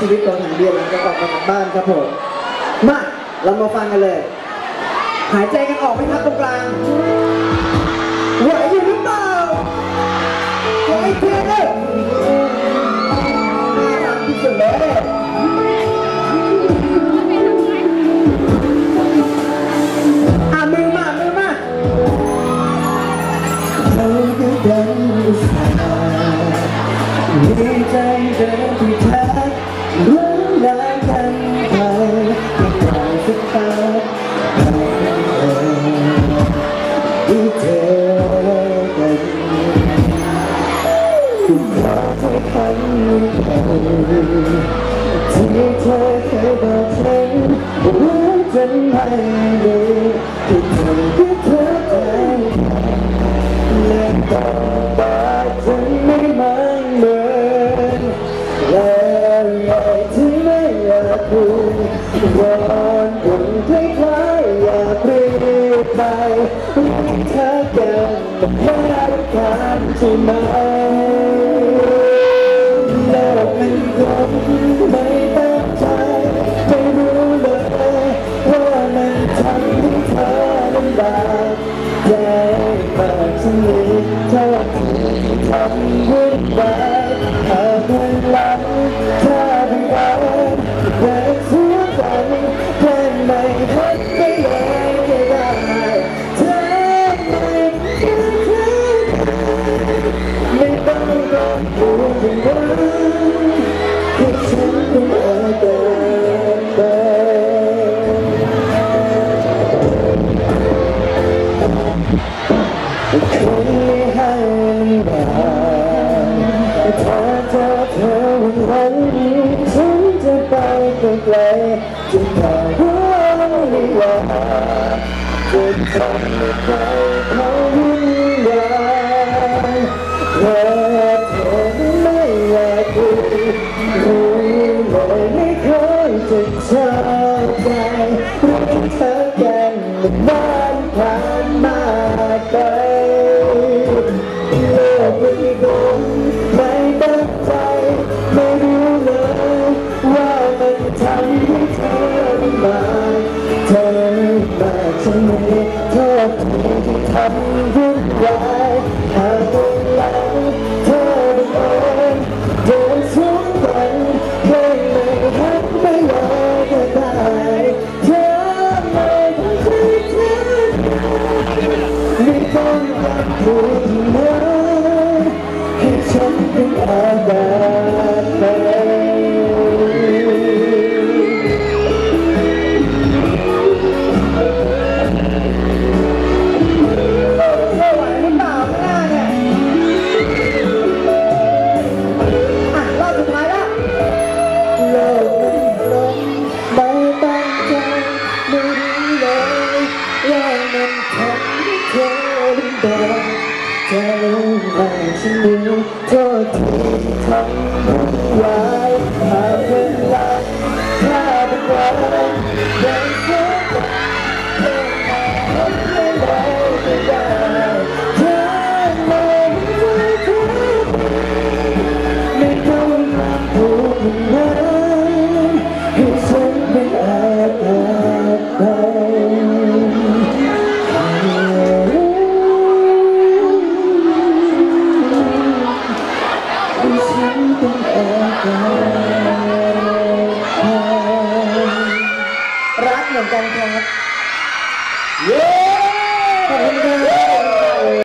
ชีวิตตอนหางเดือนหลังจากลับมาจากบ้านครับผมมาเรามาฟังกันเลย หายใจกันออกไหมครับตรงกลาง อเธอคำเธอที่เธอเคยบอกฉันว่าฉันไม่ดีที่เธอที่เธอใจเล่นต่อบาดฉันไม่มันเหมือนแล้วใหญ่ที่ไม่อยากดูร้อนอุ่นคล้ายๆอยากรีบไปรักเธอกันไม่ได้การใช่ไหมโทำวุ่นวายหากวันหลังถ้าบังเอิญเดินสวนกันแค่ไม่เห็นไม่เลยก็ได้เธอไม่เธอไม่ต้องรอดูอย่าากถ้าเธอเธอวันวันฉันจะไปไกลๆจะพาวันเวลาจะทำให้ใครเขาวุ่นวายเพราะเธอไม่อยากดูรู้เลยไม่เคยจะชอบใจรักเธอแกันนานผ่านมาไกลโล ฉันไม่โทษที่ทำวุ่นวายำให้เธอลำบากใจว่าฉันมีโทษที่ทำไวายหาก รักเหมือนกันครับ เย้ ขอบคุณครับ